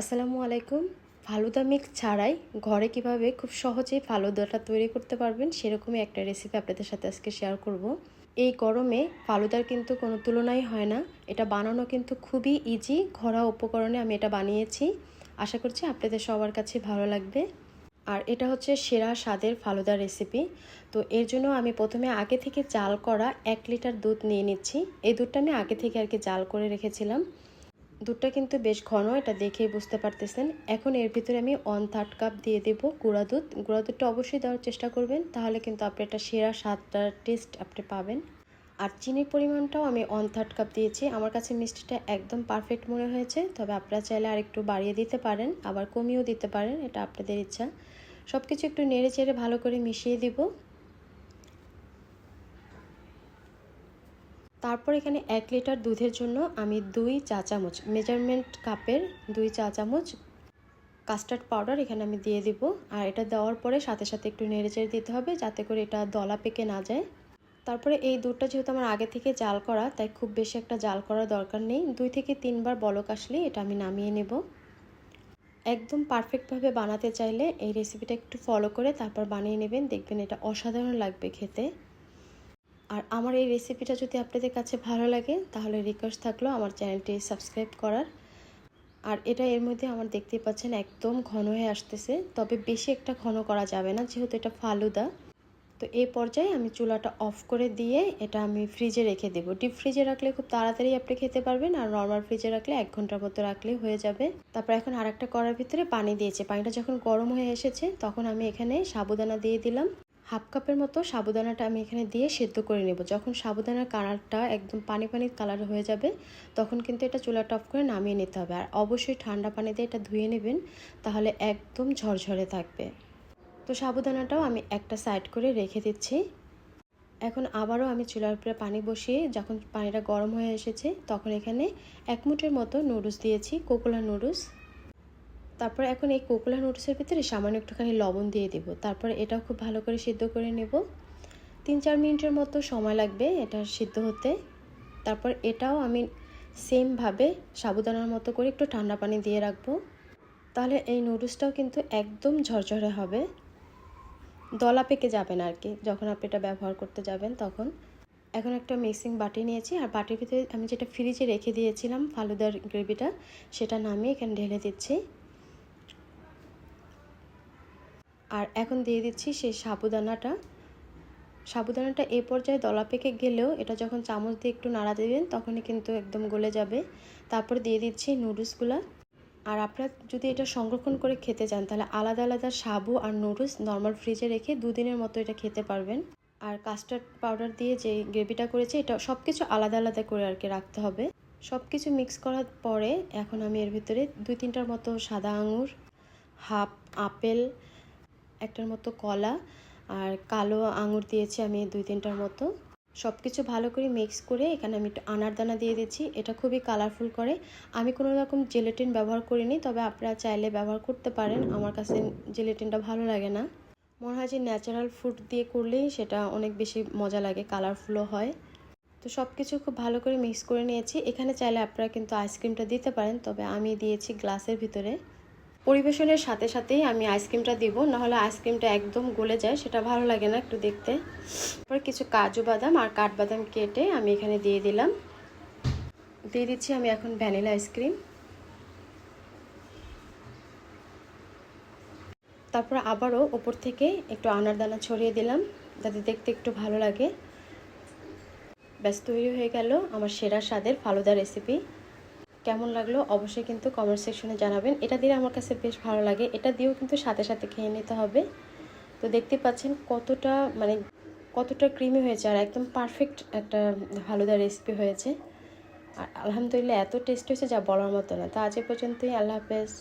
আসসালামু আলাইকুম। ফালুদা মিক্স ছাড়াই ঘরে কীভাবে খুব সহজেই ফালুদাটা তৈরি করতে পারবেন সেরকমই একটা রেসিপি আপনাদের সাথে আজকে শেয়ার করব। এই গরমে ফালুদার কিন্তু কোনো তুলনাই হয় না। এটা বানানো কিন্তু খুবই ইজি ঘরোয়া উপকরণে আমি এটা বানিয়েছি। আশা করছি আপনাদের সবার কাছে ভালো লাগবে। আর এটা হচ্ছে সেরা স্বাদের ফালুদার রেসিপি তো এর জন্য আমি প্রথমে আগে থেকে জাল করা এক লিটার দুধ নিয়ে নিচ্ছি। এই দুধটা আমি আগে থেকে আর কি জাল করে রেখেছিলাম। দুধটা কিন্তু বেশ ঘন, এটা দেখেই বুঝতে পারতেছেন। এখন এর ভিতরে আমি ওয়ান থার্ড কাপ দিয়ে দেব গুঁড়া দুধ। গুঁড়া দুধটা অবশ্যই দেওয়ার চেষ্টা করবেন, তাহলে কিন্তু আপনি একটা সেরা স্বাদটার টেস্ট আপনি পাবেন। আর চিনির পরিমাণটাও আমি ওয়ান থার্ড কাপ দিয়েছি। আমার কাছে মিষ্টিটা একদম পারফেক্ট মনে হয়েছে, তবে আপনারা চাইলে আর একটু বাড়িয়ে দিতে পারেন, আবার কমিয়েও দিতে পারেন, এটা আপনাদের ইচ্ছা। সব কিছু একটু নেড়ে চেড়ে ভালো করে মিশিয়ে দিব। তারপর এখানে এক লিটার দুধের জন্য আমি দুই চা চামচ মেজারমেন্ট কাপের দুই চা চামচ কাস্টার্ড পাউডার এখানে আমি দিয়ে দিব। আর এটা দেওয়ার পরে সাথে সাথে একটু নেড়েচেড়ে দিতে হবে যাতে করে এটা দলা পেকে না যায়। তারপরে এই দুধটা যেহেতু আমার আগে থেকে জাল করা, তাই খুব বেশি একটা জাল করার দরকার নেই। দুই থেকে তিনবার বলক আসলে এটা আমি নামিয়ে নেব। একদম পারফেক্টভাবে বানাতে চাইলে এই রেসিপিটা একটু ফলো করে তারপর বানিয়ে নেবেন। দেখবেন এটা অসাধারণ লাগবে খেতে। আর আমার এই রেসিপিটা যদি আপনাদের কাছে ভালো লাগে, তাহলে রিকোয়েস্ট থাকল আমার চ্যানেলটি সাবস্ক্রাইব করার। আর এটা এর মধ্যে আমার দেখতেই পাচ্ছেন একদম ঘন হয়ে আসতেছে, তবে বেশি একটা ঘন করা যাবে না, যেহেতু এটা ফালুদা। তো এই পর্যায়ে আমি চুলাটা অফ করে দিয়ে এটা আমি ফ্রিজে রেখে দেবো। ডিপ ফ্রিজে রাখলে খুব তাড়াতাড়ি আপনি খেতে পারবেন, আর নর্মাল ফ্রিজে রাখলে এক ঘণ্টার মতো রাখলেই হয়ে যাবে। তারপর এখন আর একটা করার ভিতরে পানি দিয়েছে। পানিটা যখন গরম হয়ে এসেছে, তখন আমি এখানে সাবুদানা দিয়ে দিলাম। হাফ কাপের মতো সাবুদানাটা আমি এখানে দিয়ে সেদ্ধ করে নেব। যখন সাবুদানার কালারটা একদম পানি পানি কালার হয়ে যাবে, তখন কিন্তু এটা চুলাটা অফ করে নামিয়ে নিতে হবে। আর অবশ্যই ঠান্ডা পানিতে এটা ধুয়ে নেবেন, তাহলে একদম ঝরঝরে থাকবে। তো সাবুদানাটাও আমি একটা সাইড করে রেখে দিচ্ছি। এখন আবারও আমি চুলার উপরে পানি বসিয়ে যখন পানিটা গরম হয়ে এসেছে, তখন এখানে এক মুঠের মতো নুডলস দিয়েছি, কোকোলা নুডলস। তারপর এখন এই কোকোলা নুডলসের ভিতরে সামান্য একটুখানি লবণ দিয়ে দেব। তারপর এটাও খুব ভালো করে সিদ্ধ করে নেব। তিন চার মিনিটের মতো সময় লাগবে এটা সিদ্ধ হতে। তারপর এটাও আমি সেমভাবে সাবুদানার মতো করে একটু ঠান্ডা পানি দিয়ে রাখব। তাহলে এই নুডলসটাও কিন্তু একদম ঝরঝরে হবে। দলা পেকে যাবে না আর কি যখন আপনি এটা ব্যবহার করতে যাবেন তখন। এখন একটা মিক্সিং বাটি নিয়েছি, আর বাটির ভিতরে আমি যেটা ফ্রিজে রেখে দিয়েছিলাম ফালুদার গ্রেভিটা, সেটা নামিয়ে এখানে ঢেলে দিচ্ছি। আর এখন দিয়ে দিচ্ছি সেই সাবুদানাটা। সাবুদানাটা এ পর্যায়ে দলা পেকে গেলেও এটা যখন চামচ দিয়ে একটু নাড়া দেবেন, তখনই কিন্তু একদম গলে যাবে। তারপর দিয়ে দিচ্ছি নুডলসগুলা। আর আপনারা যদি এটা সংরক্ষণ করে খেতে চান, তাহলে আলাদা আলাদা সাবু আর নুডলস নর্মাল ফ্রিজে রেখে দুদিনের মতো এটা খেতে পারবেন। আর কাস্টার্ড পাউডার দিয়ে যে গ্রেভিটা করেছে, এটা সব কিছু আলাদা আলাদা করে আর কি রাখতে হবে। সব কিছু মিক্স করার পরে এখন আমি এর ভিতরে দুই তিনটার মতো সাদা আঙুর, হাফ আপেল একটার মতো কলা আর কালো আঙুর দিয়েছি আমি দুই তিনটার মতো। সব কিছু ভালো করে মিক্স করে এখানে আমি একটু আনার দানা দিয়ে দিচ্ছি। এটা খুবই কালারফুল করে। আমি কোনো রকম জেলেটিন ব্যবহার করিনি, তবে আপনারা চাইলে ব্যবহার করতে পারেন। আমার কাছে জেলেটিনটা ভালো লাগে না। মনে হয় যে ন্যাচারাল ফুড দিয়ে করলেই সেটা অনেক বেশি মজা লাগে কালারফুলও হয়। তো সব কিছু খুব ভালো করে মিক্স করে নিয়েছি। এখানে চাইলে আপনারা কিন্তু আইসক্রিমটা দিতে পারেন, তবে আমি দিয়েছি গ্লাসের ভিতরে। পরিবেশনের সাথে সাথেই আমি আইসক্রিমটা দিব, নাহলে আইসক্রিমটা একদম গলে যায়, সেটা ভালো লাগে না একটু দেখতে। তারপর কিছু কাজু বাদাম আর কাঠবাদাম কেটে আমি এখানে দিয়ে দিলাম। দিয়ে দিচ্ছি আমি এখন ভ্যানিলা আইসক্রিম। তারপর আবারও ওপর থেকে একটু আনার দানা ছড়িয়ে দিলাম, যাতে দেখতে একটু ভালো লাগে। ব্যাস, তৈরি হয়ে গেল আমার সেরা স্বাদের ফালুদা রেসিপি। কেমন লাগল অবশ্যই কিন্তু কমেন্ট সেকশনে জানাবেন। এটা দিয়ে আমার কাছে বেশ ভালো লাগে। এটা দিয়েও কিন্তু সাথে সাথে খেয়ে নিতে হবে। তো দেখতে পাচ্ছেন কতটা মানে কতটা ক্রিমি হয়েছে আর একদম পারফেক্ট একটা ফালুদা রেসিপি হয়েছে। আর আলহামদুলিল্লাহ এত টেস্ট হয়েছে যা বলার মতো না। তা আজ পর্যন্তই। আল্লাহ হাফেজ।